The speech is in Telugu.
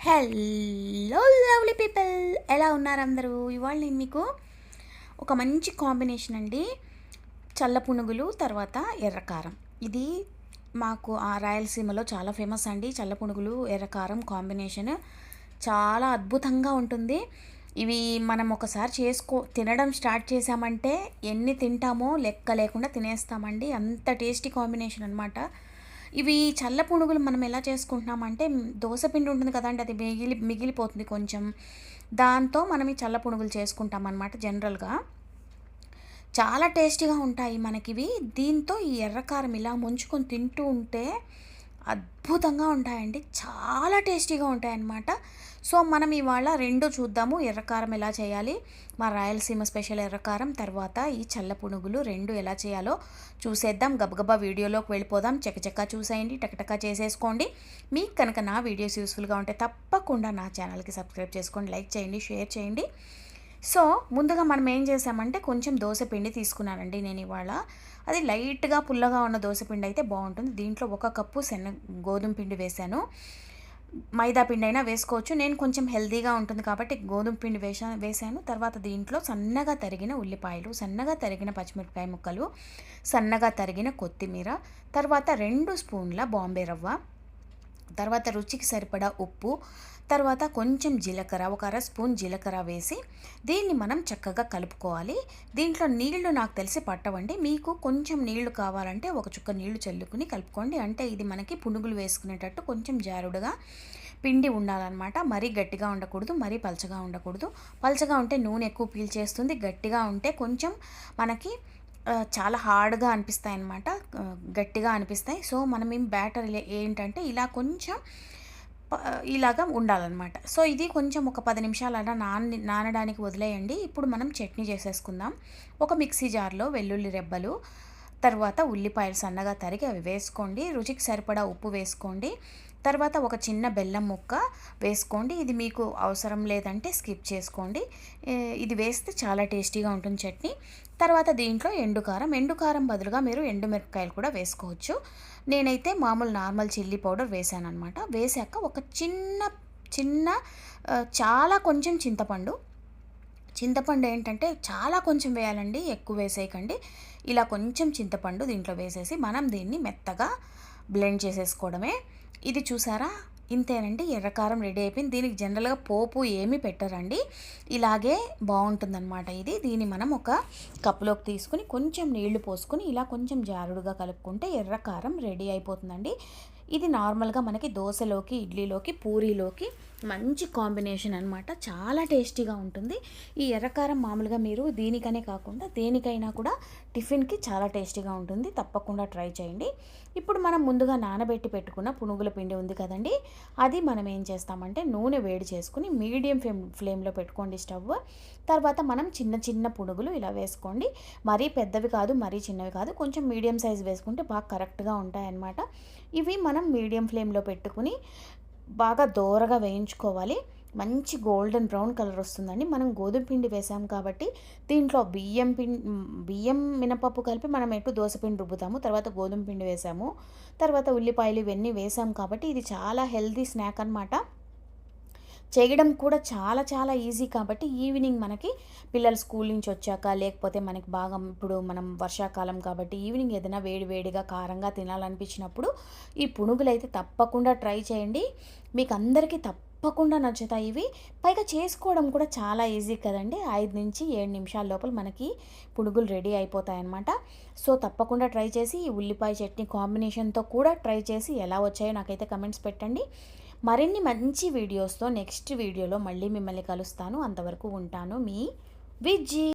హలో లవ్లీ పీపుల్ ఎలా ఉన్నారు అందరూ? ఇవాళ నేను మీకు ఒక మంచి కాంబినేషన్ అండి. చల్ల పునుగులు తర్వాత ఎర్రకారం. ఇది మాకు ఆ రాయలసీమలో చాలా ఫేమస్ అండి. చల్ల పునుగులు ఎర్రకారం కాంబినేషన్ చాలా అద్భుతంగా ఉంటుంది. ఇవి మనం ఒకసారి చేసుకో తినడం స్టార్ట్ చేసామంటే ఎన్ని తింటామో లెక్క లేకుండా తినేస్తామండి. అంత టేస్టీ కాంబినేషన్ అనమాట ఇవి చల్ల పునుగులు మనం ఎలా చేసుకుంటున్నామంటే దోశపిండి ఉంటుంది కదండి అది మిగిలి మిగిలిపోతుంది కొంచెం. దాంతో మనం ఈ చల్ల పునుగులు చేసుకుంటాం అనమాట జనరల్గా. చాలా టేస్టీగా ఉంటాయి మనకివి. దీంతో ఈ ఎర్రకారం ఇలా ముంచుకొని తింటూ ఉంటే అద్భుతంగా ఉంటాయండి. చాలా టేస్టీగా ఉంటాయన్నమాట. సో మనం ఇవాళ రెండు చూద్దాము. ఎర్రకారం ఎలా చేయాలి? మా రాయలసీమ స్పెషల్ ఎర్రకారం తర్వాత ఈ చల్ల పునుగులు రెండు ఎలా చేయాలో చూసేద్దాం. గబగబా వీడియోలోకి వెళ్ళిపోదాం. చకచకా చూసేయండి టకటకా చేసేసుకోండి. మీకు కనుక నా వీడియోస్ యూస్ఫుల్గా ఉంటే తప్పకుండా నా ఛానల్కి సబ్స్క్రైబ్ చేసుకోండి లైక్ చేయండి షేర్ చేయండి. సో ముందుగా మనం ఏం చేసామంటే కొంచెం దోశపిండి తీసుకున్నానండి నేను ఇవాళ. అది లైట్గా పుల్లగా ఉన్న దోశపిండి అయితే బాగుంటుంది. దీంట్లో ఒక కప్పు శనగ గోధుమ పిండి వేశాను. మైదా పిండి అయినా వేసుకోవచ్చు. నేను కొంచెం హెల్దీగా ఉంటుంది కాబట్టి గోధుమ పిండి వేసా వేసాను తర్వాత దీంట్లో సన్నగా తరిగిన ఉల్లిపాయలు సన్నగా తరిగిన పచ్చిమిరపకాయ ముక్కలు సన్నగా తరిగిన కొత్తిమీర తర్వాత రెండు స్పూన్ల బాంబే రవ్వ. తర్వాత రుచికి సరిపడా ఉప్పు తర్వాత కొంచెం జీలకర్ర ఒక అర స్పూన్ జీలకర్ర వేసి దీన్ని మనం చక్కగా కలుపుకోవాలి. దీంట్లో నీళ్ళు నాకు తెలిసి పట్టవండి. మీకు కొంచెం నీళ్ళు కావాలంటే ఒక చుక్క నీళ్ళు చల్లుకుని కలుపుకోండి. అంటే ఇది మనకి పునుగులు వేసుకునేటట్టు కొంచెం జారుడుగా పిండి ఉండాలన్నమాట. మరీ గట్టిగా ఉండకూడదు మరీ పలచగా ఉండకూడదు. పలచగా ఉంటే నూనె ఎక్కువ పీల్చేస్తుంది. గట్టిగా ఉంటే కొంచెం మనకి చాలా హార్డ్గా అనిపిస్తాయి అన్నమాట గట్టిగా అనిపిస్తాయి. సో మనం ఏం బ్యాటర్ ఏంటంటే ఇలా కొంచెం ఇలాగా ఉండాలన్నమాట. సో ఇది కొంచెం ఒక పది నిమిషాలు అలా నాన నానడానికి వదిలేయండి. ఇప్పుడు మనం చట్నీ చేసేసుకుందాం. ఒక మిక్సీ జార్లో వెల్లుల్లి రెబ్బలు తర్వాత ఉల్లిపాయలు సన్నగా తరిగి అవి వేసుకోండి. రుచికి సరిపడా ఉప్పు వేసుకోండి. తర్వాత ఒక చిన్న బెల్లం ముక్క వేసుకోండి. ఇది మీకు అవసరం లేదంటే స్కిప్ చేసుకోండి. ఇది వేస్తే చాలా టేస్టీగా ఉంటుంది చట్నీ. తర్వాత దీంట్లో ఎండుకారం ఎండుకారం బదులుగా మీరు ఎండుమిరపకాయలు కూడా వేసుకోవచ్చు. నేనైతే మామూలు నార్మల్ చిల్లీ పౌడర్ వేసాను అనమాట వేసాక ఒక చిన్న చిన్న చాలా కొంచెం చింతపండు. చింతపండు ఏంటంటే చాలా కొంచెం వేయాలండి ఎక్కువ వేసేయకండి. ఇలా కొంచెం చింతపండు దీంట్లో వేసేసి మనం దీన్ని మెత్తగా బ్లెండ్ చేసేసుకోవడమే. ఇది చూసారా? ఇంతేనండి ఎర్రకారం రెడీ అయిపోయింది. దీనికి జనరల్గా పోపు ఏమి పెట్టరండి. ఇలాగే బాగుంటుందన్నమాట ఇది. దీన్ని మనం ఒక కప్పులోకి తీసుకుని కొంచెం నీళ్ళు పోసుకుని ఇలా కొంచెం జారుడుగా కలుపుకుంటే ఎర్రకారం రెడీ అయిపోతుందండి. ఇది నార్మల్గా మనకి దోశలోకి ఇడ్లీలోకి పూరీలోకి మంచి కాంబినేషన్ అనమాట చాలా టేస్టీగా ఉంటుంది. ఈ ఎర్రకారం మామూలుగా మీరు దీనికనే కాకుండా దేనికైనా కూడా టిఫిన్కి చాలా టేస్టీగా ఉంటుంది. తప్పకుండా ట్రై చేయండి. ఇప్పుడు మనం ముందుగా నానబెట్టి పెట్టుకున్న పునుగుల పిండి ఉంది కదండి. అది మనం ఏం చేస్తామంటే నూనె వేడి చేసుకుని మీడియం ఫ్లేమ్ ఫ్లేమ్లో పెట్టుకోండి స్టవ్. తర్వాత మనం చిన్న చిన్న పునుగులు ఇలా వేసుకోండి. మరీ పెద్దవి కాదు మరీ చిన్నవి కాదు. కొంచెం మీడియం సైజ్ వేసుకుంటే బాగా కరెక్ట్గా ఉంటాయన్నమాట. ఇవి మనం మీడియం ఫ్లేమ్లో పెట్టుకుని బాగా దోరగా వేయించుకోవాలి. మంచి గోల్డెన్ బ్రౌన్ కలర్ వస్తుందండి. మనం గోధుమ పిండి వేసాం కాబట్టి దీంట్లో బియ్యం పిండి బియ్యం మినపప్పు కలిపి మనం ఎటు దోశపిండి రుబ్బుతాము. తర్వాత గోధుమ పిండి వేసాము. తర్వాత ఉల్లిపాయలు ఇవన్నీ వేసాం కాబట్టి ఇది చాలా హెల్తీ స్నాక్ అనమాట చేయడం కూడా చాలా చాలా ఈజీ కాబట్టి ఈవినింగ్ మనకి పిల్లలు స్కూల్ నుంచి వచ్చాక లేకపోతే మనకి బాగా ఇప్పుడు మనం వర్షాకాలం కాబట్టి ఈవినింగ్ ఏదైనా వేడివేడిగా కారంగా తినాలనిపించినప్పుడు ఈ పునుగులు అయితే తప్పకుండా ట్రై చేయండి. మీకు అందరికీ తప్పకుండా నచ్చుతాయి ఇవి. పైగా చేసుకోవడం కూడా చాలా ఈజీ కదండి. ఐదు నుంచి ఏడు నిమిషాల లోపల మనకి పునుగులు రెడీ అయిపోతాయి అన్నమాట సో తప్పకుండా ట్రై చేసి ఈ ఉల్లిపాయ చట్నీ కాంబినేషన్తో కూడా ట్రై చేసి ఎలా వచ్చాయో నాకైతే కమెంట్స్ పెట్టండి. మరిన్ని మంచి వీడియోస్తో నెక్స్ట్ వీడియోలో మళ్ళీ మిమ్మల్ని కలుస్తాను. అంతవరకు ఉంటాను మీ విజ్జి